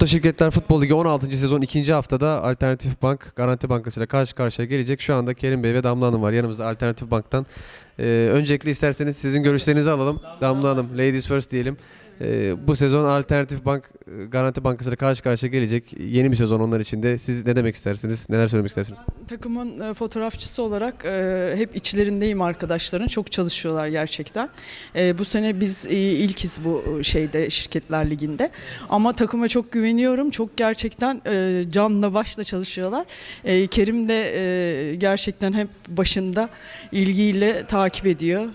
Oto Şirketler Futbol Ligi 16. sezon 2. haftada Alternatif Bank Garanti Bankası ile karşı karşıya gelecek. Şu anda Kerim Bey ve Damla Hanım var yanımızda Alternatif Bank'tan. Ee, öncelikle isterseniz sizin görüşlerinizi alalım. Damla Hanım, Ladies First diyelim. Ee, bu sezon Alternatif Bank e, Garanti Bankası karşı karşıya gelecek. Yeni bir sezon onlar için de. Siz ne demek istersiniz? Neler söylemek istersiniz? Takımın e, fotoğrafçısı olarak e, hep içlerindeyim arkadaşların. Çok çalışıyorlar gerçekten. E, bu sene biz e, ilkiz bu şeyde Şirketler Ligi'nde. Ama takıma çok güveniyorum. Çok gerçekten e, canla başla çalışıyorlar. E, Kerim de e, gerçekten hep başında ilgiyle takip ediyor.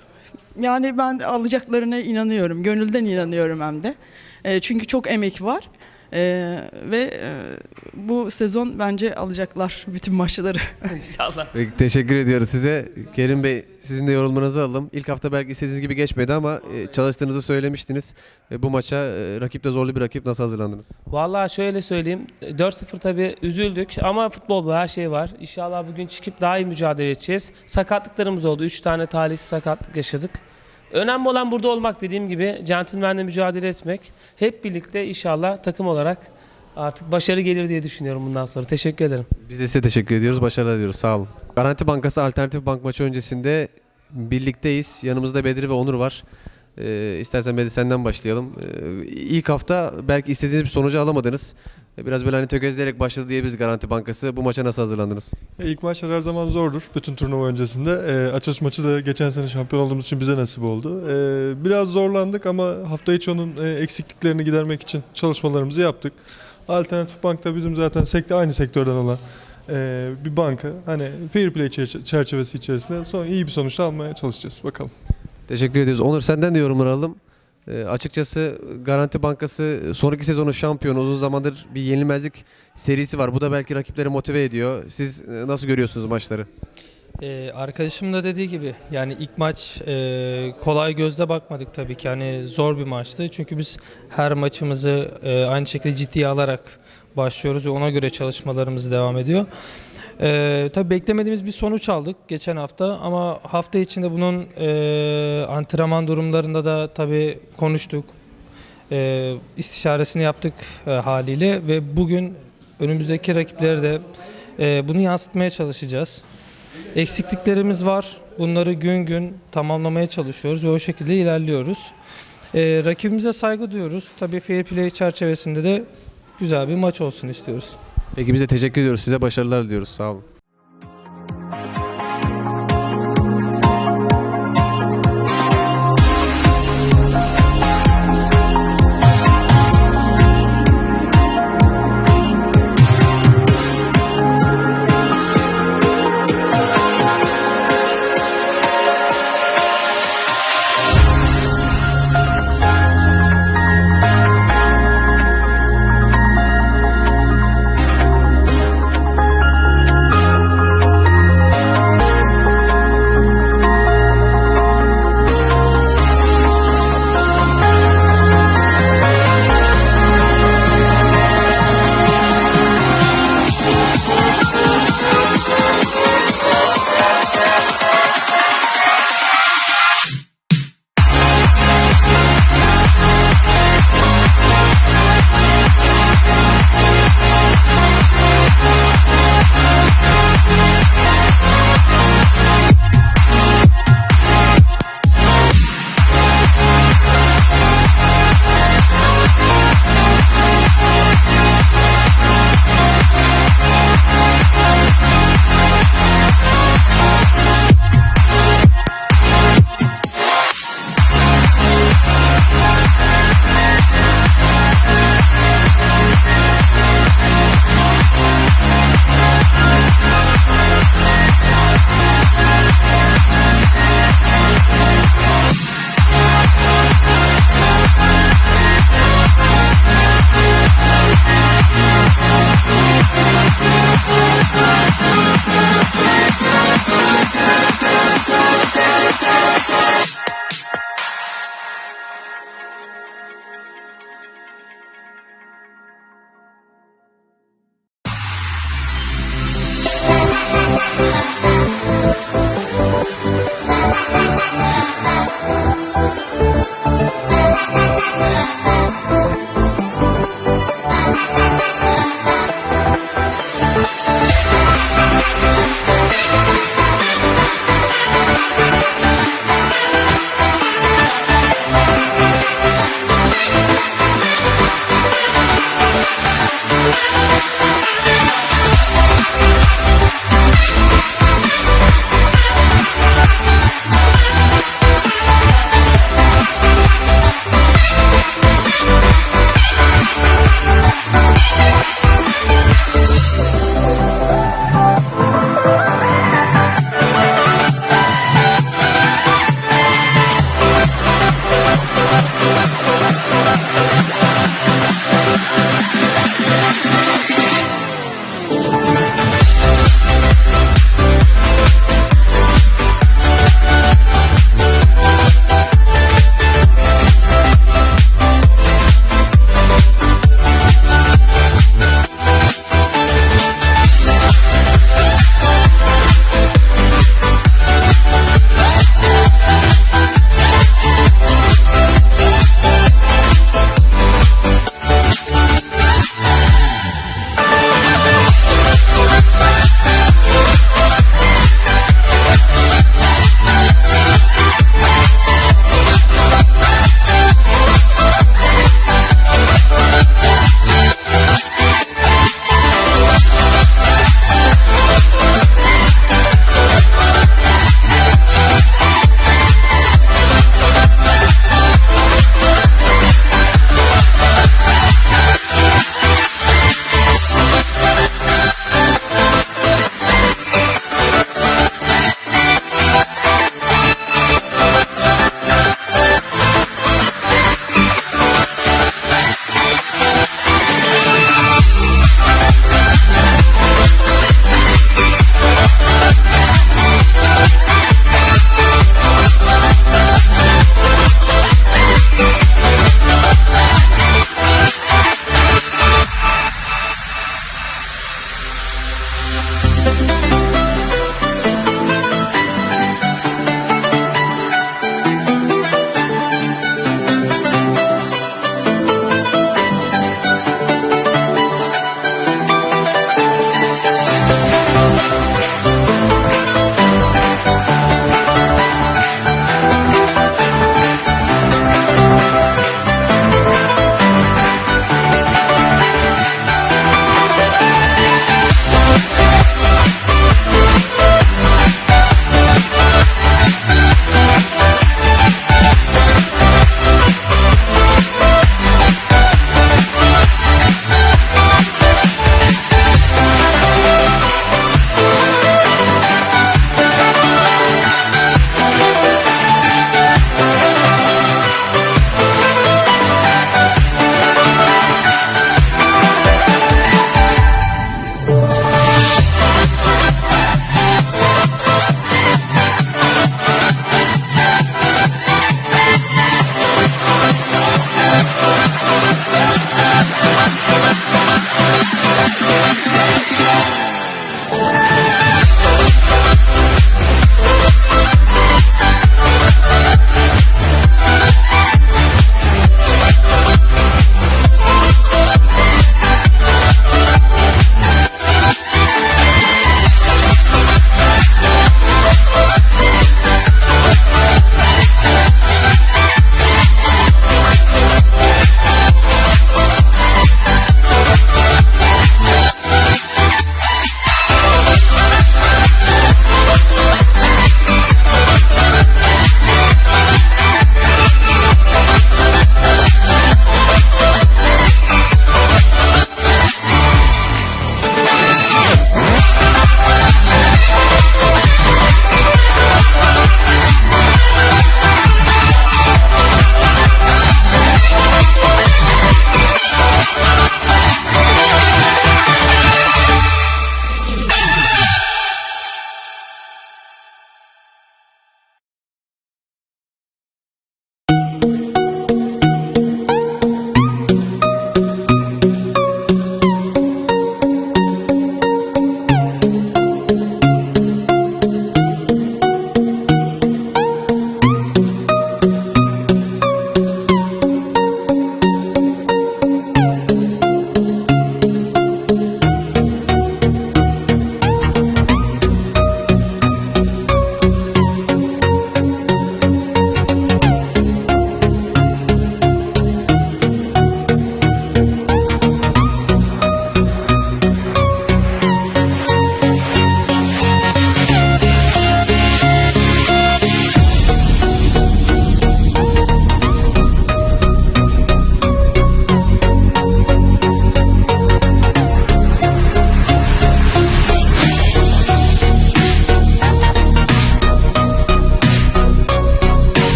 Yani ben alacaklarına inanıyorum. Gönülden inanıyorum hem de. E, çünkü çok emek var. E, ve e, bu sezon bence alacaklar bütün maçları. İnşallah. Peki, teşekkür ediyoruz size. Kerim Bey sizin de yorumlarınızı alalım. İlk hafta belki istediğiniz gibi geçmedi ama e, çalıştığınızı söylemiştiniz. E, bu maça e, rakip de zorlu bir rakip. Nasıl hazırlandınız? Vallahi şöyle söyleyeyim. 4-0 tabii üzüldük ama futbol bu her şey var. İnşallah bugün çıkıp daha iyi mücadele edeceğiz. Sakatlıklarımız oldu. 3 tane talihsiz sakatlık yaşadık. Önemli olan burada olmak dediğim gibi centilmenle mücadele etmek. Hep birlikte inşallah takım olarak artık başarı gelir diye düşünüyorum bundan sonra. Teşekkür ederim. Biz de size teşekkür ediyoruz. Başarılar diliyoruz. Sağ olun. Garanti Bankası Alternatif Bank maçı öncesinde birlikteyiz. Yanımızda Bedri ve Onur var. Ee, istersen Bedri senden başlayalım. Ee, ilk hafta belki istediğiniz bir sonucu alamadınız. Ee, Biraz böyle hani tökezleyerek başladı diyebiliriz Garanti Bankası. Bu maça nasıl hazırlandınız? E, İlk maçlar her zaman zordur bütün turnuva öncesinde. E, açılış maçı da geçen sene şampiyon olduğumuz için bize nasip oldu. E, biraz zorlandık ama hafta içi onun e, eksikliklerini gidermek için çalışmalarımızı yaptık. Alternatif Bank da bizim zaten sektör, aynı sektörden olan e, bir banka. Hani fair play çer- çerçevesi içerisinde son iyi bir sonuç almaya çalışacağız. Bakalım. Teşekkür ediyoruz. Onur senden de yorumlar alalım. Ee, açıkçası Garanti Bankası sonraki sezonu şampiyonu. Uzun zamandır bir yenilmezlik serisi var. Bu da belki rakipleri motive ediyor. Siz e, nasıl görüyorsunuz maçları? Ee, arkadaşım da dediği gibi yani ilk maç e, kolay gözle bakmadık tabii ki hani zor bir maçtı çünkü biz her maçımızı e, aynı şekilde ciddiye alarak başlıyoruz ve ona göre çalışmalarımız devam ediyor. Ee, tabii beklemediğimiz bir sonuç aldık geçen hafta ama hafta içinde bunun e, antrenman durumlarında da tabii konuştuk. E, istişaresini yaptık e, haliyle ve bugün önümüzdeki rakiplere de e, bunu yansıtmaya çalışacağız. Eksikliklerimiz var. Bunları gün gün tamamlamaya çalışıyoruz ve o şekilde ilerliyoruz. Ee, rakibimize saygı duyuyoruz. Tabii fair play çerçevesinde de güzel bir maç olsun istiyoruz. Peki biz de teşekkür ediyoruz. Size başarılar diliyoruz. Sağ olun. Yeah.